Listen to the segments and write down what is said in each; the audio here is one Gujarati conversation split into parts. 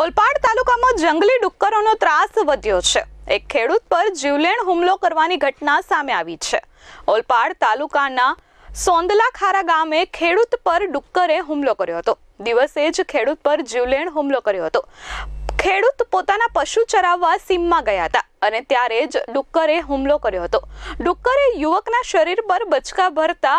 ઓલપાડ તાલુકામાં જંગલી ડુક્કરોનો ત્રાસ વધ્યો છે. એક ખેડૂત પર જીવલેણ હુમલો કરવાની ઘટના સામે આવી છે. ઓલપાડ તાલુકાના સોંદલા ખારા ગામે ખેડૂત પર ડુક્કરે હુમલો કર્યો હતો. દિવસે જ ખેડૂત પર જીવલેણ હુમલો કર્યો હતો. ખેડૂત પોતાના પશુ ચરાવવા સીમમાં ગયા હતા અને ત્યારે જ ડુક્કરે હુમલો કર્યો હતો. ડુક્કરે યુવકના શરીર પર બચકા ભરતા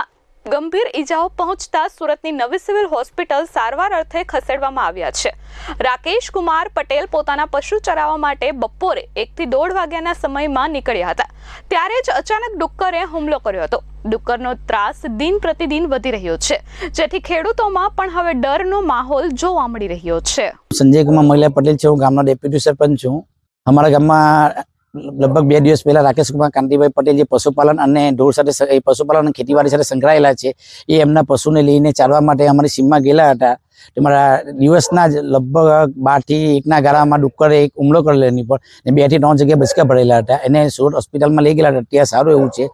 ગંભીર ઈજાઓ પહોંચતા સુરતની નવી સિવિલ હોસ્પિટલ સારવાર અર્થે ખસેડવામાં આવ્યા છે. રાકેશ કુમાર પટેલ પોતાના પશુ ચરાવવા માટે બપોરે એકથી દોઢ વાગ્યાના સમયમાં નીકળ્યા હતા. ત્યારે જ અચાનક ડુક્કરે હુમલો કર્યો હતો. ડુક્કરનો ત્રાસ દિન પ્રતિદિન વધી રહ્યો છે. જેથી ખેડૂતોમાં પણ હવે ડરનો માહોલ જોવા મળી રહ્યો છે. સંજય કુમાર મહિલા પટેલ છે. હું ગામના ડેપ્યુટી સરપંચ છું. અમારા ગામમાં લગભગ બે દિવસ પહેલા રાકેશકુમાર કાંતિભાઈ પટેલ જે પશુપાલન અને ઢોર સાથે પશુપાલન અને ખેતીવાડી સાથે સંકળાયેલા છે, એ એમના પશુને લઈને ચાલવા માટે અમારી સીમમાં ગયેલા હતા. તમારા દિવસના જ લગભગ બારથી એકના ગાળામાં ડુક્કરે એક હુમલો કરેલો એની પર. બેથી ત્રણ જગ્યાએ બચકા ભરેલા હતા. એને સુરત હોસ્પિટલમાં લઈ ગયેલા હતા. ત્યાં સારું એવું છે.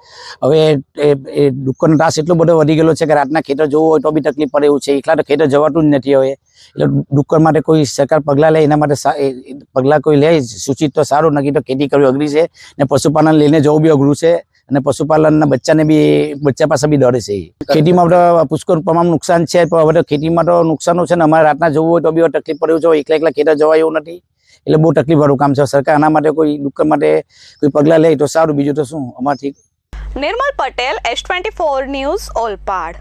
હવે એ ડુક્કરનો ત્રાસ એટલો બધો વધી ગયેલો છે કે રાતના ખેતર જોવું હોય તો બી તકલીફ પડે એવું છે. એકલા તો ખેતર જવાતું જ નથી હવે. એટલે ડુક્કર માટે કોઈ સરકાર પગલાં લે, એના માટે પગલાં કોઈ લે, સૂચિત તો સારું, નક્કી તો ખેતી કરવી અઘરી છે. ને પશુપાલન લઈને જવું બી અઘરું છે. અને પશુપાલનના બચ્ચાને બી, બચ્ચા પાસે બી ડરે છે ખેતીમાં તો પુષ્કળ પ્રમાણ નુકસાન છે, પણ હવે ખેતીમાં તો નુકસાનો છે ને, અમારે રાતના જવું હોય તો બી તકલીફ પડે એવું છે એકલા એકલા ખેતર જવાય એવું નથી. એટલે બહુ તકલીફ વાળું કામ છે. સરકાર આના માટે કોઈ ડુક્કર માટે કોઈ પગલાં લે તો સારું, બીજું તો શું? અમારથી Nirmal Patel, S twenty four news Olpad.